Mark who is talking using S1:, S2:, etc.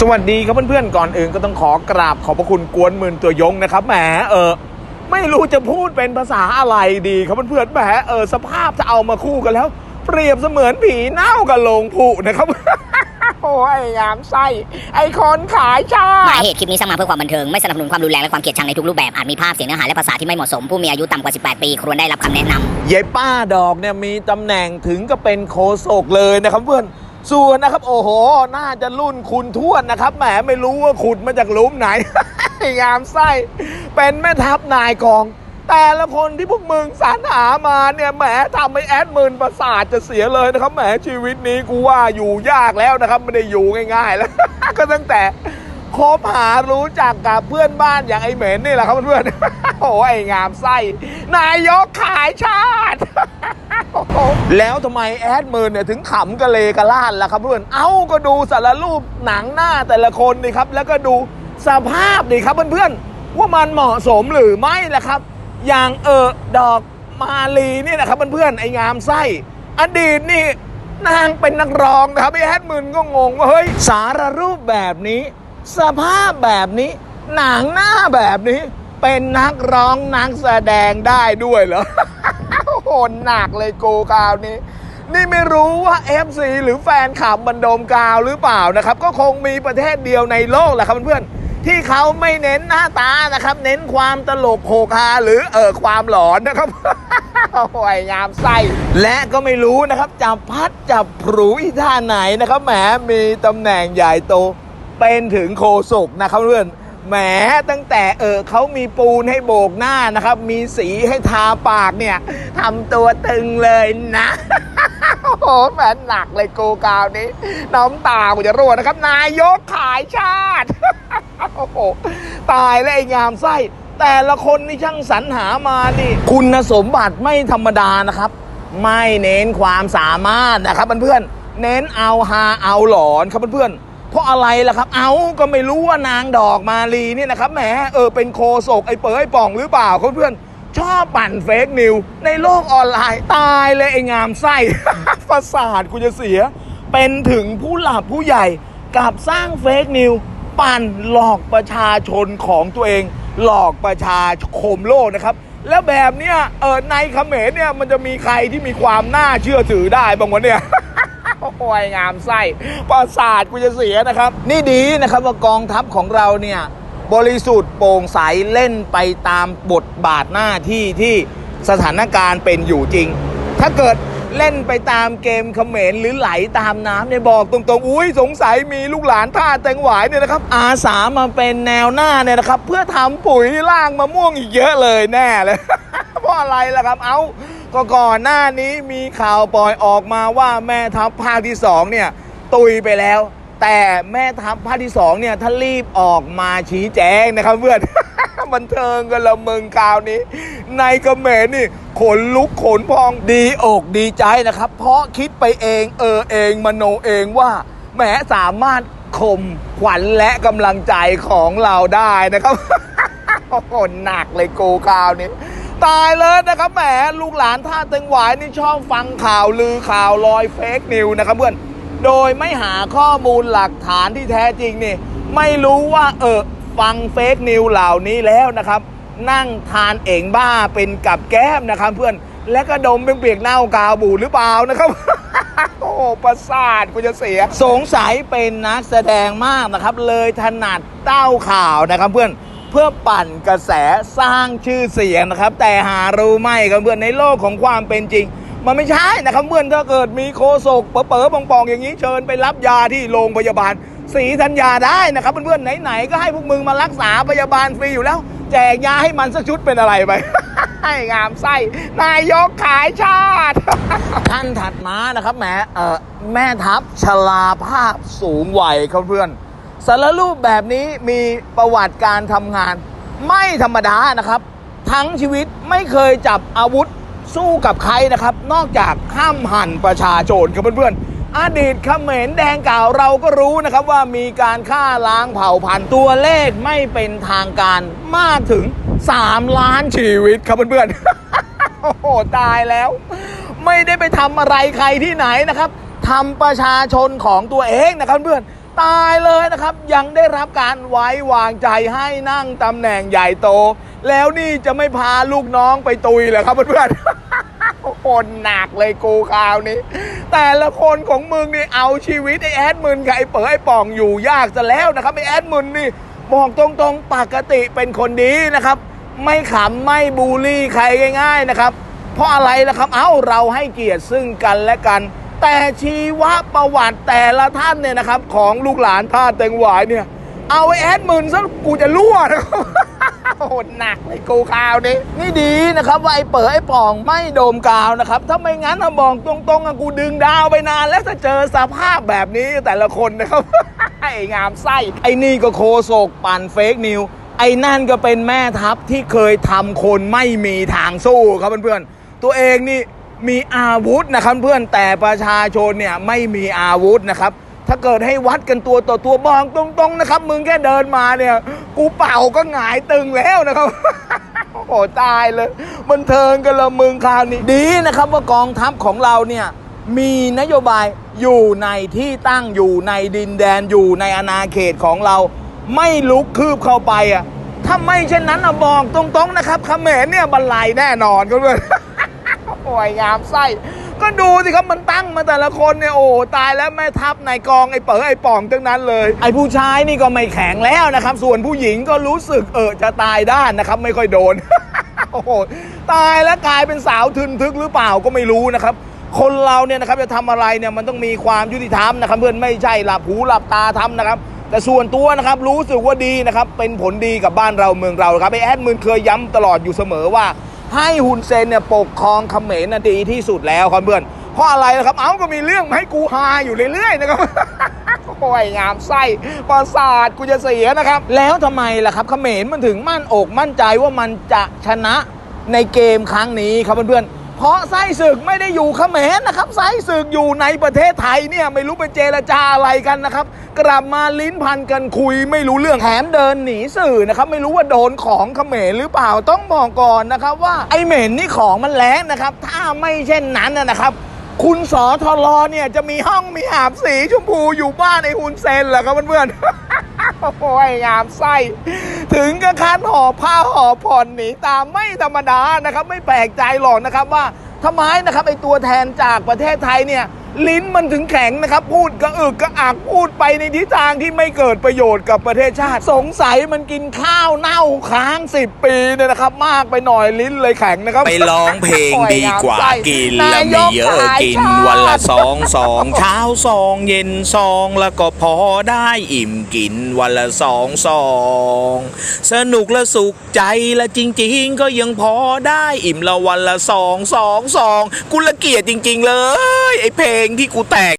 S1: สวัสดีครับเพื่อนๆก่อนอื่นก็ต้องขอกราบขอบพระคุณกวนหมื่นตัวยงนะครับแหมเออไม่รู้จะพูดเป็นภาษาอะไรดีครับเพื่อนๆแหมเออสภาพจะเอามาคู่กันแล้ว เปรียบเสมือนผีเน่ากับโลงผุนะครับโอ้ยงามไส้ไอคนขายชา
S2: หมาย
S1: ติ
S2: เหตุคลิปนี้สร้างมาเพื่อความบันเทิง ไม่สนับสนุนความรุนแรงและความเกลียดชังในทุกรูปแบบ อาจมีภาพเสียงเนื้อหาและภาษาที่ไม่เหมาะสม ผู้มีอายุต่ำกว่า 18 ปีควรได้รับคำแนะนำ
S1: ยายป้าดอกเนี่ยมีตำแหน่งถึงก็เป็นโคศกเลยนะครับเพื่อน ส่วนนะครับ โอ้โห น่าจะรุ่นคุณทวดนะครับ แหมไม่รู้ว่าขุดมาจากหลุมไหน งามไส้ เป็นแม่ทัพนายกอง แต่ละคนที่พวกมึงสรรหามาเนี่ยแหมทำให้แอดมินประสาทจะเสียเลยนะครับ แหมชีวิตนี้กูว่าอยู่ยากแล้วนะครับ ไม่ได้อยู่ง่าย ๆ แล้ว ก็ตั้งแต่คบหารู้จักกับเพื่อนบ้านอย่างไอเหม็นนี่แหละครับเพื่อนๆโอ้ยงามไส้ นายกขายชาติ แล้วทำไมแอดมินเนี่ยถึงขำกะเลกะล่านล่ะครับเพื่อน เอ้าก็ดูสารรูปหนังหน้าแต่ละคนนี่ครับ แล้วก็ดูสภาพนี่ครับเพื่อนๆ ว่ามันเหมาะสมหรือไม่ล่ะครับ อย่างเออดอกมาลีเนี่ยนะครับเพื่อนๆ ไอ้งามไส้ อดีตนี่นางเป็นนักร้องนะครับไอ้แอดมินก็งงว่าเฮ้ยสารรูปแบบนี้ สภาพแบบนี้ หนังหน้าแบบนี้ เป็นนักร้องนักแสดงได้ด้วยเหรอ โหนหนักเลยโกกาวนี้ นี่ไม่รู้ว่า FC หรือแฟนคลับมันโดมกาวหรือเปล่านะครับ ก็คงมีประเทศเดียวในโลกแหละครับเพื่อนๆที่เขาไม่เน้นหน้าตานะครับ เน้นความตลกโคคาหรือเออความหลอนนะครับโอ้ยงามไส้และก็ไม่รู้นะครับจับพัดจับผูอีท่าไหนนะครับแหมมีตำแหน่งใหญ่โตเป็นถึงโคศกนะครับเพื่อน แหมตั้งแต่เออเขามีปูนให้โบกหน้านะครับ มีสีให้ทาปากเนี่ยทำตัวตึงเลยนะโอ้โหแหมหนักเลยโกกาวนี้ น้ำตากูจะรั่วนะครับ นายกขายชาติโอ้โหตายแล้วไอ้งามไส้ แต่ละคนนี่ช่างสรรหามานี่คุณสมบัติไม่ธรรมดานะครับ ไม่เน้นความสามารถนะครับเพื่อนๆเน้นเอาฮาเอาหลอนครับเพื่อนๆ เพราะอะไรล่ะครับ เอาก็ไม่รู้ว่านางดอกมาลีเนี่ยนะครับแหมเออเป็นโคศกไอ้เป๋อไอ้ป่องหรือเปล่าเพื่อนชอบปั่นเฟกนิวในโลกออนไลน์ตายเลยไอ้งามไส้ประสาทกูจะเสีย เป็นถึงผู้หลักผู้ใหญ่กับสร้างเฟกนิวปั่นหลอกประชาชนของตัวเอง หลอกประชาคมโลกนะครับ แล้วแบบเนี้ยเออในเขมรเนี่ยมันจะมีใครที่มีความน่าเชื่อถือได้บ้างวะเนี่ย โอ้ยงามไส้ประสาทกูจะเสียนะครับ นี่ดีนะครับว่ากองทัพของเราเนี่ยบริสุทธิ์โปร่งใสเล่นไปตามบทบาทหน้าที่ที่สถานการณ์เป็นอยู่จริง ถ้าเกิดเล่นไปตามเกมเขมรหรือไหลตามน้ำเนี่ยบอกตรงๆ อุ้ยสงสัยมีลูกหลานท่าแตงหวายเนี่ยนะครับ อาสามาเป็นแนวหน้าเนี่ยนะครับ เพื่อทำปุ๋ยล่างมะม่วงอีกเยอะเลยแน่เลย เพราะอะไรล่ะครับ เอา ก็ก่อนหน้านี้มีข่าวปล่อยออกมาว่าแม่ทัพภาคที่สองเนี่ยตุยไปแล้ว แต่แม่ทัพภาคที่สองเนี่ยถ้ารีบออกมาชี้แจงนะครับเพื่อนบันเทิงกันละมึงคราวนี้ ในเมรนี่ขนลุกขนพองดีอกดีใจนะครับ เพราะคิดไปเองเออเองมโนเองว่าแหมสามารถข่มขวัญและกำลังใจของเราได้นะครับโหหนักเลยโกูคราวนี้ ตายเลยนะครับแหมลูกหลานท่าเตงหวายนี่ชอบฟังข่าวลือข่าวลอยเฟกนิวนะครับเพื่อน โดยไม่หาข้อมูลหลักฐานที่แท้จริงนี่ ไม่รู้ว่าเออฟังเฟกนิวเหล่านี้แล้วนะครับ นั่งทานเองบ้าเป็นกับแก้มนะครับเพื่อนและก็ดมเป็นเปียกเน่ากาวบูหรือเปล่านะครับ โอ้ประสาทกูจะเสีย สงสัยเป็นนักแสดงมากนะครับ เลยถนัดเต้าข่าวนะครับเพื่อน เพื่อปั่นกระแสสร้างชื่อเสียงนะครับ แต่หารู้ไหมครับเพื่อนในโลกของความเป็นจริง มันไม่ใช่นะครับเพื่อนถ้าเกิดมีโคศกเป๋อๆปองๆอย่างนี้เชิญไปรับยาที่โรงพยาบาลศรีธัญญาได้นะครับเพื่อนๆไหนๆก็ให้พวกมึงมารักษาพยาบาลฟรีอยู่แล้ว แจกยาให้มันสักชุดเป็นอะไรไปให้งามไส้นายกขายชาติ ท่านถัดมานะครับแหมเออแม่ทัพชลาภาพสูงวัยครับเพื่อน สารรูปแบบนี้มีประวัติการทำงาน ไม่ธรรมดานะครับ ทั้งชีวิตไม่เคยจับอาวุธสู้กับใครนะครับ นอกจากห้ามหั่นประชาชนครับเพื่อนๆอดีตเขมรแดงเก่าเราก็รู้นะครับว่ามีการฆ่าล้างเผ่าพันธุ์ตัวเลขไม่เป็นทางการมากถึง 3 ล้านชีวิตครับเพื่อนๆโอ้โหตายแล้ว ไม่ได้ไปทำอะไรใครที่ไหนนะครับทำประชาชนของตัวเองนะครับเพื่อน ตายเลยนะครับ ยังได้รับการไว้วางใจให้นั่งตำแหน่งใหญ่โต แล้วนี่จะไม่พาลูกน้องไปตุยเหรอครับเพื่อนๆคนหนักเลยกูคราวนี้ แต่ละคนของมึงนี่เอาชีวิตไอ้แอดมึนกับไอ้เป๋อไอ้ป่องอยู่ยากซะแล้วนะครับไอ้แอดมึนนี่บอกตรงๆปกติเป็นคนดีนะครับ ไม่ขำไม่บูลลี่ใครง่าย ๆนะครับ เพราะอะไรล่ะครับเอ้าเราให้เกียรติซึ่งกันและกัน แต่ชีวประวัติแต่ละท่านเนี่ยนะครับ ของลูกหลานท่าเต็งหวายเนี่ย เอาไอ้แอดมึนซะกูจะรั่วนะโหดหนักเลยกูคราวนี้นี่ดีนะครับว่าไอ้เป๋อไอ้ป่องไม่โดมกาวนะครับ ถ้าไม่งั้นนะบอกตรงๆอะกูดึงดาวไปนาน แล้วถ้าเจอสภาพแบบนี้แต่ละคนนะครับไอ้งามไส้ ไอ้นี่ก็โคโศกปั่นเฟกนิวไอ้นั่นก็เป็นแม่ทัพที่เคยทำคนไม่มีทางสู้ครับเพื่อนๆตัวเองนี่ มีอาวุธนะครับเพื่อนแต่ประชาชนเนี่ยไม่มีอาวุธนะครับ ถ้าเกิดให้วัดกันตัวต่อตัวบอกตรงๆนะครับ มึงแค่เดินมาเนี่ย กูเป่าก็หงายตึงแล้วนะครับโอ้ตายเลยบันเทิงกันละมึงคราวนี้ดีนะครับว่ากองทัพของเราเนี่ยมีนโยบายอยู่ในที่ตั้งอยู่ในดินแดนอยู่ในอาณาเขตของเรา ไม่ลุกคืบเข้าไปอะถ้าไม่เช่นนั้นอะบอกตรงๆนะครับเขมรเนี่ยบันไลแน่นอนครับเพื่อ นโอ้ยงามไส้ ก็ดูสิครับมันตั้งมาแต่ละคนเนี่ยโอ้ตายแล้วแม่ทัพนายกองไอ้เป๋อไอ้ป่องทั้งนั้นเลย ไอ้ผู้ชายนี่ก็ไม่แข็งแล้วนะครับ ส่วนผู้หญิงก็รู้สึกเออจะตายด้านนะครับ ไม่ค่อยโดนโอ้โหตายแล้วกลายเป็นสาวทึนทึกหรือเปล่าก็ไม่รู้นะครับคนเราเนี่ยนะครับจะทำอะไรเนี่ยมันต้องมีความยุติธรรมนะครับ เพื่อนไม่ใช่หลับหูหลับตาทำนะครับ แต่ส่วนตัวนะครับรู้สึกว่าดีนะครับเป็นผลดีกับบ้านเราเมืองเราครับไอแอดมินเคยย้ำตลอดอยู่เสมอว่า ให้ฮุนเซนเนี่ยปกครองเขมรนะดีที่สุดแล้วครับเพื่อนเพราะอะไรนะครับ เอ้าก็มีเรื่องมาให้กูฮาอยู่เรื่อยๆนะครับโอ้ยงามไส้ประสาทกูจะเสียนะครับ แล้วทำไมล่ะครับเขมรมันถึงมั่นอกมั่นใจว่ามันจะชนะในเกมครั้งนี้ครับเพื่อนๆ เพราะไส้ศึกไม่ได้อยู่เขมรนะครับไส้ศึกอยู่ในประเทศไทยเนี่ยไม่รู้ไปเจรจาอะไรกันนะครับ กลับมาลิ้นพันกันคุย ไม่รู้เรื่องแถมเดินหนีสื่อนะครับ ไม่รู้ว่าโดนของเขมรหรือเปล่าต้องบอกก่อนนะครับ ว่าไอเหม็นนี่ของมันแรงนะครับ ถ้าไม่เช่นนั้นนะครับ คุณสอทรเนี่ยจะมีห้องมีอาบสีชมพูอยู่บ้านไอฮุนเซนเหรอครับเพื่อนๆ โอ้ยงามไส้ถึงกับคันห่อผ้าห่อผ่อนหนีตามไม่ธรรมดานะครับ ไม่แปลกใจหรอกนะครับว่าทำไมนะครับไอตัวแทนจากประเทศไทยเนี่ย ลิ้นมันถึงแข็งนะครับ พูดกระอึกกระอักพูดไปในทิศทางที่ไม่เกิดประโยชน์กับประเทศชาติ สงสัยมันกินข้าวเน่าค้างสิบปีเนี่ยนะครับ มากไปหน่อยลิ้นเลยแข็งนะครับ
S3: ไปร้องเพลงดีกว่ากินแล้ว
S1: นาย
S3: ไม่
S1: ก
S3: เยอะ
S1: ขาย
S3: กิน
S1: ชาติ
S3: วันละสองสองเช้าสองเย็นสองแล้วก็พอได้อิ่มกินวันละสองสองสนุกและสุขใจและจริง ๆ ก็ยังพอได้อิ่มละวันละสองสองสองกูละเกียดจริง ๆ เลยไอเพลงที่กูแตก